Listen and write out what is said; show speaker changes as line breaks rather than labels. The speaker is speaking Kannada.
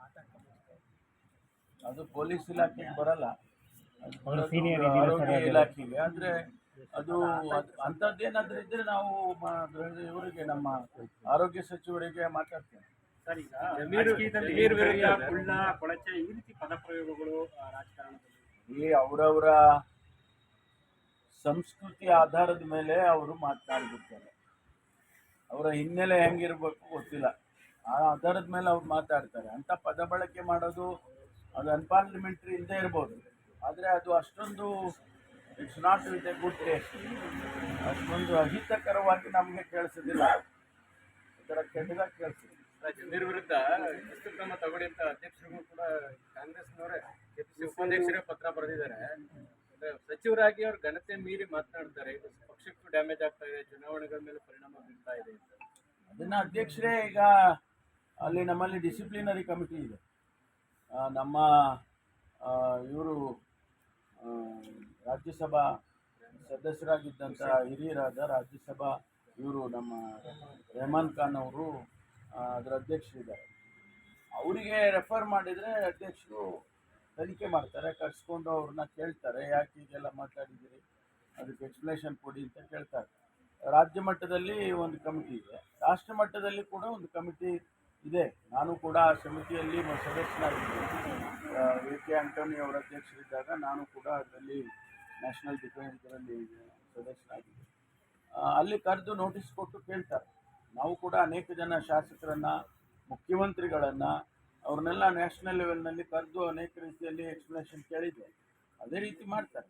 ಆತಂಕ
ಅದು ಪೊಲೀಸ್ ಇಲಾಖೆಗೆ ಬರಲ್ಲ. ಆರೋಗ್ಯ
ಅದು?
ಇಲಾಖೆಗೆ. ಅಂದ್ರೆ ಅದು ಅಂತದ್ದೇನಾದ್ರೂ ಅಂಥದ್ದೇನಾದ್ರೂ ಇದ್ರೆ ನಾವು ಇವರಿಗೆ ನಮ್ಮ ಆರೋಗ್ಯ ಸಚಿವರಿಗೆ ಮಾತಾಡ್ತೇವೆ.
ಸರಿ ಕೊಳಚೆ ಈ ರೀತಿ ಪದಪ್ರಯೋಗಗಳು ಆ, ರಾಜಕಾರಣದಲ್ಲಿ?
ಈ ಅವರವರ ಸಂಸ್ಕೃತಿ ಆಧಾರದ ಮೇಲೆ ಅವರು ಮಾತಾಡ್ಬಿಡ್ತಾರೆ. ಅವರ ಹಿನ್ನೆಲೆ ಹೆಂಗಿರ್ಬೇಕು ಗೊತ್ತಿಲ್ಲ. ಆ ಆಧಾರದ ಮೇಲೆ ಅವ್ರು ಮಾತಾಡ್ತಾರೆ. ಅಂತ ಪದ ಬಳಕೆ ಮಾಡೋದು ಅದು ಅನ್ಪಾರ್ಲಿಮೆಂಟ್ರಿ ಇಲ್ಲದೆ ಇರ್ಬೋದು. ಆದರೆ ಅದು ಅಷ್ಟೊಂದು it's not with a good taste ಅಷ್ಟೊಂದು ಅಹಿತಕರವಾಗಿ ನಮಗೆ ಕೇಳಿಸೋದಿಲ್ಲ. ಈ ಥರ ಕೆಟ್ಟದಾಗಿ ಕೇಳಿಸಿದೆ
ಜಮೀರ್ ವಿರುದ್ಧ ಕ್ರಮ ತಗೊಳ್ಳಿ ಅಂತ ಅಧ್ಯಕ್ಷರಿಗೂ ಕೂಡ ಕಾಂಗ್ರೆಸ್ನವರೇ ಉಪಾಧ್ಯಕ್ಷರೇ ಪತ್ರ ಬರೆದಿದ್ದಾರೆ. ಅಂದ್ರೆ ಸಚಿವರಾಗಿ ಅವರು ಘನತೆ ಮೀರಿ ಮಾತನಾಡ್ತಾರೆ. ಇದು ಪಕ್ಷಕ್ಕೂ ಡ್ಯಾಮೇಜ್ ಆಗ್ತಾ ಇದೆ. ಚುನಾವಣೆಗಳ ಮೇಲೆ ಪರಿಣಾಮ ಬೀರ್ತಾ ಇದೆ
ಅದನ್ನು ಅಧ್ಯಕ್ಷರೇ ಈಗ ಅಲ್ಲಿ ನಮ್ಮಲ್ಲಿ ಡಿಸಿಪ್ಲಿನರಿ ಕಮಿಟಿ ಇದೆ. ನಮ್ಮ ಇವರು ರಾಜ್ಯಸಭಾ ಸದಸ್ಯರಾಗಿದ್ದಂಥ ಹಿರಿಯರಾದ ರಾಜ್ಯಸಭಾ ಇವರು ನಮ್ಮ ರೆಹಮಾನ್ ಖಾನ್ ಅವರು ಅದರ ಅಧ್ಯಕ್ಷರಿದ್ದಾರೆ ಅವರಿಗೆ ರೆಫರ್ ಮಾಡಿದರೆ ಅಧ್ಯಕ್ಷರು ತನಿಖೆ ಮಾಡ್ತಾರೆ, ಕರೆಸ್ಕೊಂಡು ಅವ್ರನ್ನ ಕೇಳ್ತಾರೆ, ಯಾಕೆ ಹೀಗೆಲ್ಲ ಮಾತಾಡಿದ್ದೀರಿ? ಅದಕ್ಕೆ ಎಕ್ಸ್ಪ್ಲನೇಷನ್ ಕೊಡಿ ಅಂತ ಕೇಳ್ತಾರೆ. ರಾಜ್ಯ ಮಟ್ಟದಲ್ಲಿ ಒಂದು ಕಮಿಟಿ ಇದೆ. ರಾಷ್ಟ್ರ ಮಟ್ಟದಲ್ಲಿ ಕೂಡ ಒಂದು ಕಮಿಟಿ ಇದೆ. ನಾನು ಕೂಡ ಆ ಸಮಿತಿಯಲ್ಲಿ ಸದಸ್ಯನಾಗಿದ್ದೆ. A K. ಆಂಟೋನಿ ಅವರ ಅಧ್ಯಕ್ಷರಿದ್ದಾಗ ನಾನು ಕೂಡ ಅದರಲ್ಲಿ ನ್ಯಾಷನಲ್ ಡಿಫೆನ್ಸ್ ಇದರಲ್ಲಿ ಸದಸ್ಯನಾಗಿದ್ದೆ ಅಲ್ಲಿ ಕರೆದು ನೋಟಿಸ್ ಕೊಟ್ಟು ಕೇಳ್ತಾರೆ. ನಾವು ಕೂಡ ಅನೇಕ ಜನ ಶಾಸಕರನ್ನು, ಮುಖ್ಯಮಂತ್ರಿಗಳನ್ನು ಅವ್ರನ್ನೆಲ್ಲ ನ್ಯಾಷನಲ್ ಲೆವೆಲ್ನಲ್ಲಿ ಕರೆದು ಅನೇಕ ರೀತಿಯಲ್ಲಿ ಎಕ್ಸ್ಪ್ಲನೇಷನ್ ಕೇಳಿದ್ದೆ ಅದೇ ರೀತಿ ಮಾಡ್ತಾರೆ.